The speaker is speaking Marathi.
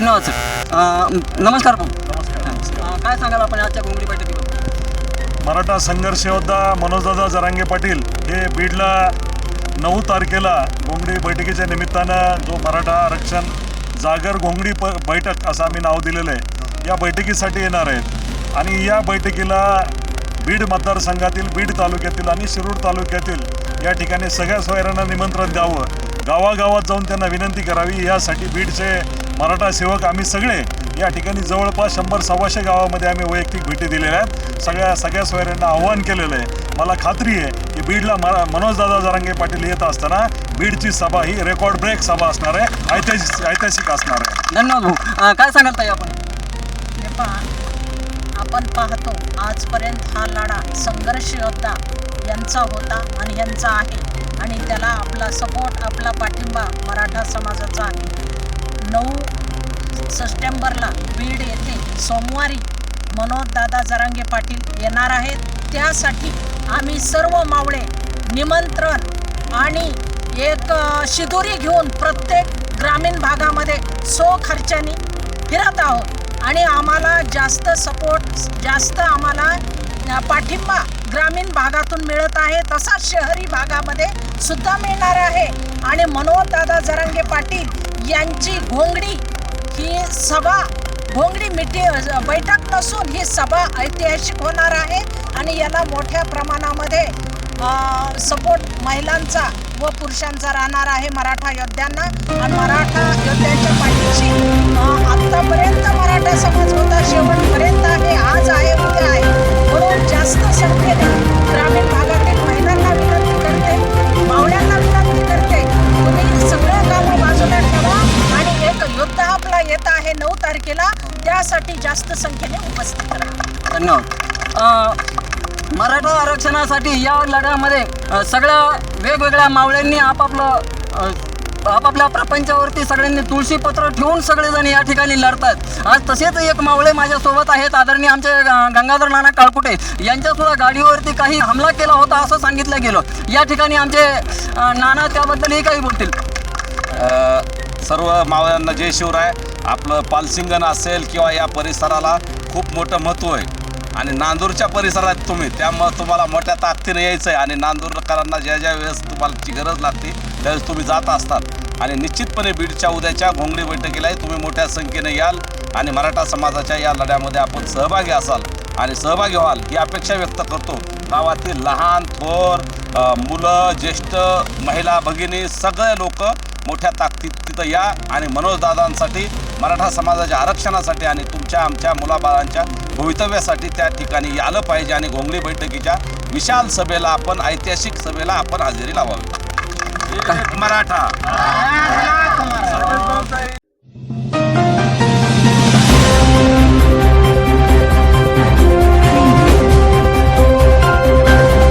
धन्यवाद सर. नमस्कार भाऊ. काय सांगाल आपण आजच्या घोंगडी बैठकीबद्दल? मराठा संघर्ष योद्धा मनोजदादा जरांगे पाटील हे बीडला नऊ तारखेला घोंगडी बैठकीच्या निमित्तानं जो मराठा आरक्षण जागर घोंगडी प बैठक असं आम्ही नाव दिलेलं आहे या बैठकीसाठी येणार आहेत. आणि या बैठकीला बीड मतदारसंघातील बीड तालुक्यातील आणि शिरूर तालुक्यातील या ठिकाणी सगळ्या सोयऱ्यांना निमंत्रण द्यावं गावागावात जाऊन त्यांना विनंती करावी यासाठी बीडचे मराठा सेवक आम्ही सगळे या ठिकाणी जवळपास शंभर सव्वाशे गावामध्ये आम्ही वैयक्तिक भेटी दिलेल्या आहेत. सगळ्या सगळ्या सोयऱ्यांना आव्हान केलेलं आहे. मला खात्री आहे की बीडला मरा मनोजदादा जरांगे पाटील येत असताना बीडची सभा ही रेकॉर्ड ब्रेक सभा असणार आहे. ऐतिहासिक ऐतिहासिक असणार आहे. धन्यवाद भाऊ. काय सांगाल ताई आपण? आपण पाहतो आजपर्यंत हा लढा संघर्ष होता यांचा होता आणि यांचा आहे. आणि त्याला आपला सपोर्ट आपला पाठिंबा मराठा समाजाचा आहे. नऊ सप्टेंबरला बीड येथे सोमवारी मनोजदादा जरांगे पाटील येणार आहेत. त्यासाठी आम्ही सर्व मावळे निमंत्रण आणि एक शिदुरी घेऊन प्रत्येक ग्रामीण भागामध्ये सो खर्चानी फिरत आहोत. आणि आम्हाला जास्त सपोर्ट जास्त आम्हाला पाठिंबा ग्रामीण भागातून मिळत आहे. तसाच शहरी भागामध्ये सुद्धा मिळणार आहे. आणि मनोहरदादा जरांगे पाटील यांची घोंगडी ही सभा घोंगडी मिटी बैठक नसून ही सभा ऐतिहासिक होणार आहे. आणि याला मोठ्या प्रमाणामध्ये सपोर्ट महिलांचा व पुरुषांचा राहणार आहे मराठा योद्ध्यांना. आणि मराठा योद्ध्यांच्या पाठीशी आत्तापर्यंत मराठा समाज होता शेवटपर्यंत आहे. जास्त संख्येने उपस्थित राहा धन्यवाद. अं, मराठा आरक्षणासाठी या लढ्यामध्ये सगळ्या वेगवेगळ्या मावळ्यांनी आपापलं आपापल्या प्रपंचावरती सगळ्यांनी तुळशीपत्र ठेवून सगळेजण या ठिकाणी लढतात आज तसेच एक मावळे माझ्यासोबत आहेत आदरणीय आमचे गंगाधर नाना काळकुटे. यांच्यासुद्धा गाडीवरती काही हमला केला होता असं सांगितलं गेलं. या ठिकाणी आमचे नाना त्याबद्दलही काही बोलतील. अ, सर्व मावळ्यांना जय शिवराय. आपलं पालसिंगण असेल किंवा या परिसराला खूप मोठं महत्त्व आहे. आणि नांदूरच्या परिसरात तुम्ही त्यामुळं तुम्हाला मोठ्या ताकदीने यायचं आहे आणि नांदूरकरांना ज्या ज्या वेळेस तुम्हालाची गरज लागते त्यावेळेस तुम्ही जात असतात. आणि निश्चितपणे बीडच्या उद्याच्या घोंगडी बैठकीलाही तुम्ही मोठ्या संख्येने याल. आणि मराठा समाजाच्या या लढ्यामध्ये आपण सहभागी असाल. आणि सहभागी व्हाल ही अपेक्षा व्यक्त करतो. गावातील लहान थोर मुलं ज्येष्ठ महिला भगिनी सगळे लोक मोठ्या ताकदीत तिथं या आणि मनोजदादांसाठी मराठा समाजाच्या आरक्षणासाठी आणि तुमच्या आमच्या मुलाबाळांच्या भवितव्यासाठी त्या ठिकाणी आलं पाहिजे आणि घोंगडी बैठकीच्या विशाल सभेला आपण ऐतिहासिक सभेला आपण हजेरी लावावी. एक मराठा.